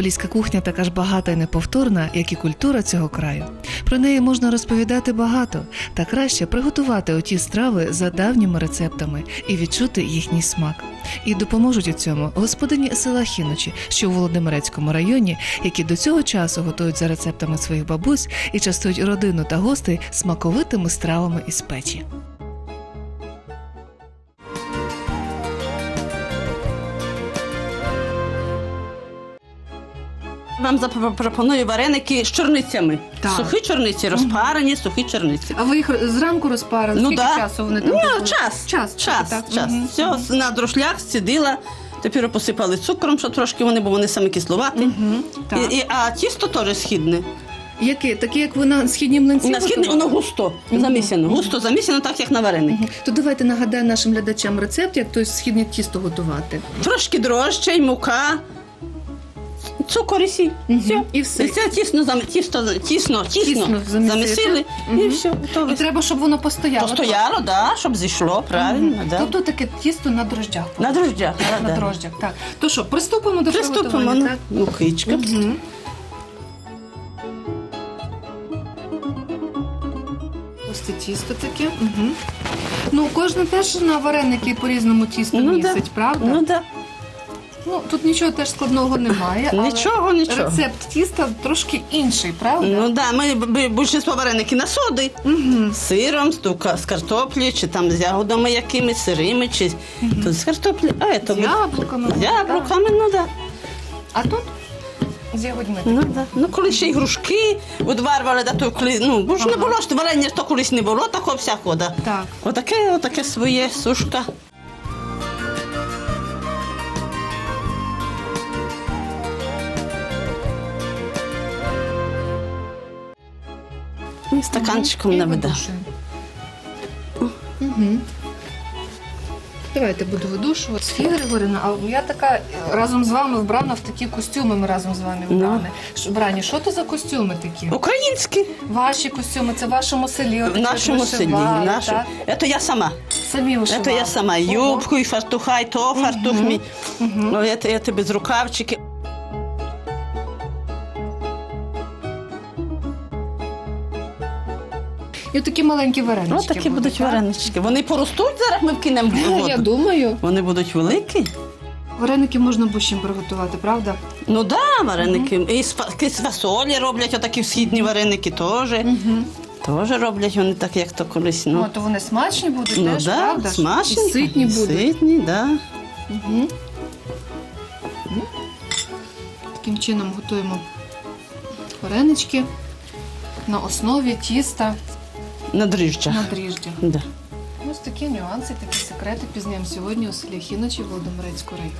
Поліська кухня така ж багата і неповторна, як і культура цього краю. Про неї можна розповідати багато, та краще приготувати оті страви за давніми рецептами і відчути їхній смак. І допоможуть у цьому господині села Хіночі, що у Володимирецькому районі, які до цього часу готують за рецептами своїх бабусь і частують родину та гостей смаковитими стравами із печі. Вам запропоную вареники з чорницями. Так. Сухі чорниці, розпарені, сухі чорниці. А ви їх зранку розпарили? Ну, Скільки да. часу вони там? Ну, побули? час. Час, час, так. час. Мгм. Все, на друшлях сцідила. Тепер посипали цукром, що трошки вони, бо вони самі кисловаті. Мгм, так. І, і, а тісто теж східне. Яке? Таке, як ви на східні млинці? На східне готували? воно густо замісено. Густо замісено, так як на вареники. Мгм. То давайте нагадаємо нашим глядачам рецепт, як то східне тісто готувати. Трошки дрожче, мука, цукор і сіль. Все. І все. це тісно, зам- тісно, тісно, тісно, Тісно замісити. замісили, і Мгм. все, готове. І треба, щоб воно постояло. Постояло, да, щоб зійшло, правильно. Мгм. Да. Тобто таке тісто на дрожджах. На дрожджах. да, На да. дрожджях, так. То що, приступимо до Приступимо ну. приготування, так? мукичка. Мгм. Ось це тісто таке. Угу. Ну, кожен теж на вареники по-різному тісто Ну, місить, да. правда? Ну да. Ну, тут нічого теж складного немає. але Нічого, нічого. Рецепт тіста трошки інший, правда? Ну да, ми більшість вареники на соди. Угу. З сиром, з, тука- з картоплі, чи там з ягодами якимись, сирими, чи тут з картоплі. А це З яблуками. З яблуками, ну да. А тут з ягодьми. Ну, да. ну коли ще й грушки відварвали, да, то коли, ну, бо ж не було, що варення то колись не було, такого всякого, да. Так. Отаке, отаке своє сушка. І стаканчиком на вода. Угу. Давайте буду видушувати. Софія Григорівна, а я така е, разом з вами вбрана в такі костюми. Ми разом з вами Ну. вбрані. Ш- що то за костюми такі? Українські. Ваші костюми, це в вашому селі. В нашому селі. нашому. Це я сама. Самі вишивали. Це я сама. Юбку, і фартуха, і то фартух мій. Ну, це, це без рукавчики. І такі маленькі варенички. Ось такі будуть так? варенички. Вони поростуть зараз, ми вкинемо в Я думаю. Вони будуть великі. Вареники можна будь-чим приготувати, правда? Ну так, да, вареники. І з фа- з фасолі роблять отакі східні вареники теж. Угу. Теж роблять вони так, як то колись. Ну, Ну, то вони смачні будуть, ну теж, да, правда? смачні. І ситні будуть. Ситні, да. Угу. Таким чином готуємо варенички на основі тіста На дріжджах. на дріжджах. Да. Ось такі нюанси, такі секрети пізнаємо сьогодні у селі Хіночі Володимирецького району.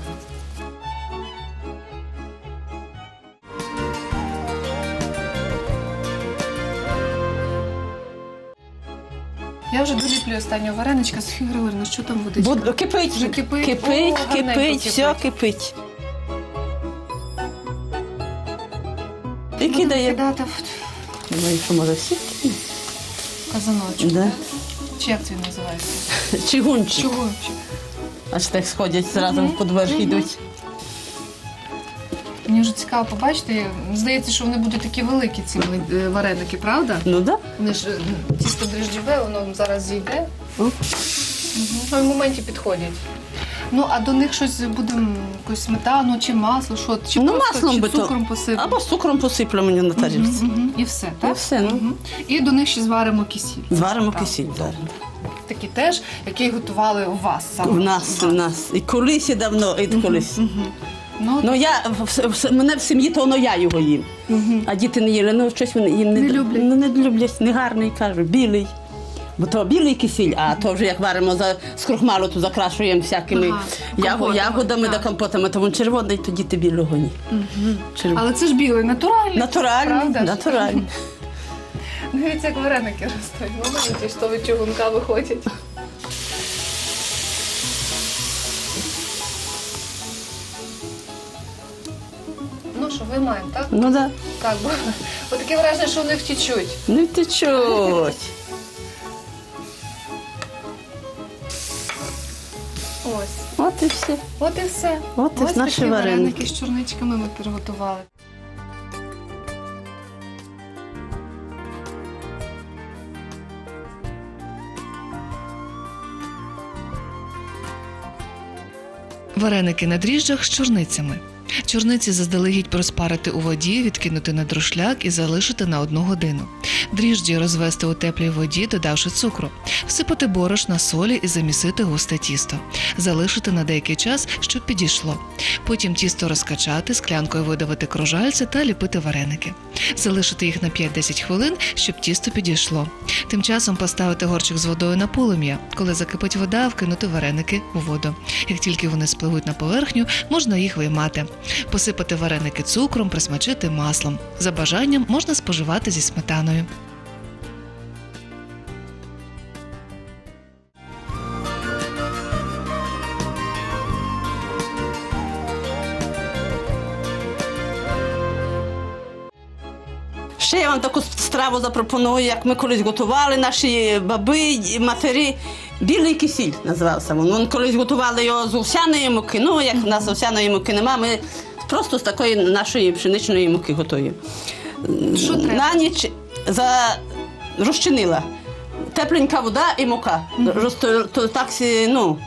Я вже доліплюю останнього вареничка. Софія Григорівна, що там водичка? Буд... Кипить, Вже кипить? кипить, О, гарненько кипить, все кипить. І Будемо кидає. кидати в Ну, що може всі? Казаночок. Да. Чи як це він називається? Чигунчик. Чого? Аж так сходять зразу в мгм. йдуть. Мені вже цікаво побачити. Здається, що вони будуть такі великі, ці е, вареники, правда? Ну да. Вони ж е, тісто дріжджове, воно зараз зійде. О. Ну, в моменті підходять. Ну, а до них щось будемо якусь сметану чи масло, що чи Ну, просто маслом чи би то. цукром посипати. Або з цукром посиплю мені на тарілці. І все, так? все, ну. Мгм. І до них ще зваримо кисіль. Зваримо Так. кисіль зараз. Такі теж, які готували у вас саме. У нас, у нас. І колись і давно, і колись. Мгм. Ну, Ну я в, в, мене в сім'ї, то воно я його їм. мгм. А діти не їли. Ну щось вони їм не, Не люблять. Ну, не люблять, не гарний, кажуть, білий. Бо то білий кисіль, а то вже як варимо за з крохмалу, то закрашуємо всякими Ага, яго- компотами, ягодами так. да компотами, то він червоний, то діти білого ні. Черв- Але це ж білий, натуральний. Натуральний, правда ж? натуральний. Дивіться, як вареники ростуть. Маленькі ж то від чугунка виходять. Ну що, виймаємо, так? Ну да. Так, бо, бо таке враження, що вони втічуть. Не течуть. От і все. От і все. От і Ось наші такі вареники. з чорничками ми приготували. Вареники на дріжджах з чорницями. Чорниці заздалегідь проспарити у воді, відкинути на друшляк і залишити на одну годину. Дріжджі розвести у теплій воді, додавши цукру, всипати борошна, солі і замісити густе тісто, залишити на деякий час, щоб підійшло. Потім тісто розкачати, склянкою видавити кружальці та ліпити вареники. Залишити їх на 5-10 хвилин, щоб тісто підійшло. Тим часом поставити горчик з водою на полум'я. Коли закипить вода, вкинути вареники у воду. Як тільки вони спливуть на поверхню, можна їх виймати. Посипати вареники цукром, присмачити маслом. За бажанням можна споживати зі сметаною. Ще я вам таку страву запропоную, як ми колись готували наші баби матері. Білий кисіль називався він. Колись готували його з овсяної муки. Ну, як в нас овсяної муки нема, ми просто з такої нашої пшеничної муки готуємо. Що треба? На ніч за... розчинила. Тепленька вода і мука. Розто... То так, ну,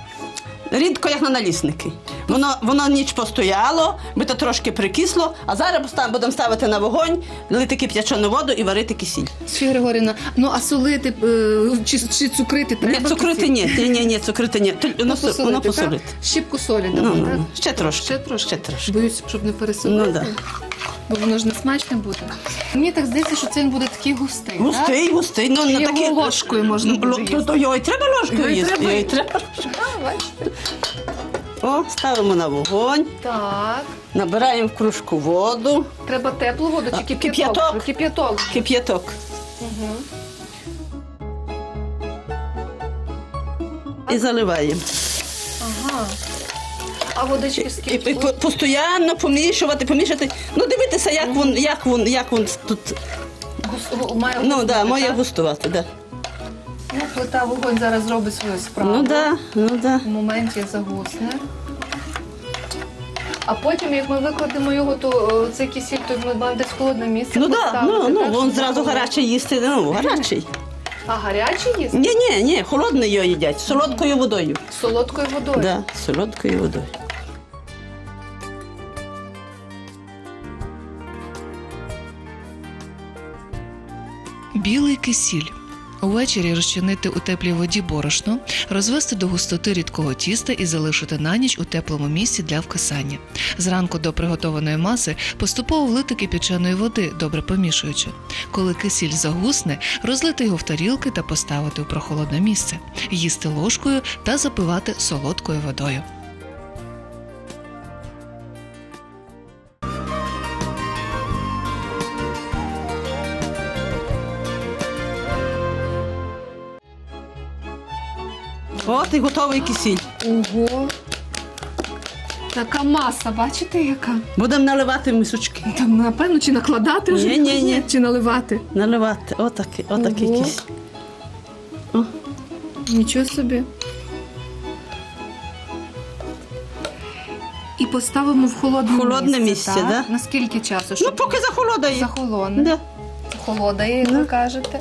рідко, як на налісники. Воно, воно ніч постояло, би то трошки прикисло, а зараз будемо ставити на вогонь, лити кип'ячену воду і варити кисіль. Софія Григорівна, ну а солити е, чи, чи цукрити треба? Ні, цукрити ні, ні, ні, ні, цукрити ні. То- Воно, Ну, со- воно посолити. так? Щіпку солі Ну, дамо, так? ну, ще трошки. Ще трошки. Ще трошки. Боюсь, щоб не пересолити. Ну, да. Бо воно ж не смачне буде. Мені так здається, що це він буде такий густий. так? Густий, густий. Ну, на такі... ложкою можна Ну, буде їсти? То, то його і треба ложкою їсти. його і треба. А, бачите? О, ставимо на вогонь, Так. набираємо в кружку воду, Треба теплу воду чи А, кип'яток? кип'яток. Кип'яток. кип'яток. Угу. І заливаємо. Ага. А водички І, скільки? і по- постійно помішувати, помішати. Ну, дивитися, як він, як він, як він тут. Гус- має Ну, густувати, да, має так? густувати, да. Ну, плита вогонь зараз зробить свою справу. Ну да, ну да. В моменті загусне. А потім, як ми викладемо його, то о, цей кисіль, то ми маємо десь в холодне місце. Ну да, поставити, ну, ну, так, він щоб зразу гарячий їсти, ну, гарячий. А гарячий їсти? Ні, ні, ні, холодний його їдять, з солодкою водою. З солодкою водою. Да, з солодкою водою. Білий кисіль. Увечері розчинити у теплій воді борошно, розвести до густоти рідкого тіста і залишити на ніч у теплому місці для вкисання. Зранку до приготованої маси поступово влити кипяченої води, добре помішуючи. Коли кисіль загусне, розлити його в тарілки та поставити у прохолодне місце, їсти ложкою та запивати солодкою водою. От і готовий кисіль. Ого! Така маса, бачите, яка? Будемо наливати в мисочки. Там, напевно, чи накладати вже? Ні, ні, ні. Чи наливати? Наливати. Отакий, отакий Ого. кисіль. Нічого собі. І поставимо в холодне, Холодне місце. місце, так? да. На скільки часу? Ну, Щоб поки захолодає. захолоне. Да, Холодає, як ви кажете.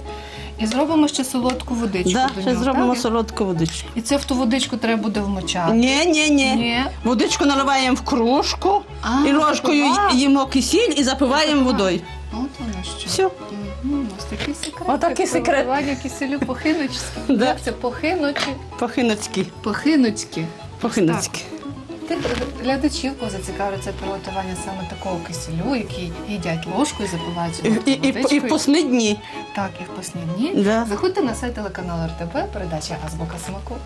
І зробимо ще солодку водичку. да, до ще нього, зробимо так? солодку водичку. І це в ту водичку треба буде вмочати. Ні, ні, ні. Ні. Водичку наливаємо в кружку А, і ложкою запиваємо. їмо кисіль і запиваємо водою. От воно що. Все. Мгм, Ось такий секрет. Отакий секрет. Приготування киселю похиночське. Да. Як це похиночі? Похиноцькі. Похиночки. Похиноцькі. Тих глядачів зацікавиться приготування саме такого киселю, який їдять ложкою, запивають І, і, і, і в посні дні. Так, і в посні дні. Да. Заходьте на сайт телеканалу РТБ, передача Азбука смаку.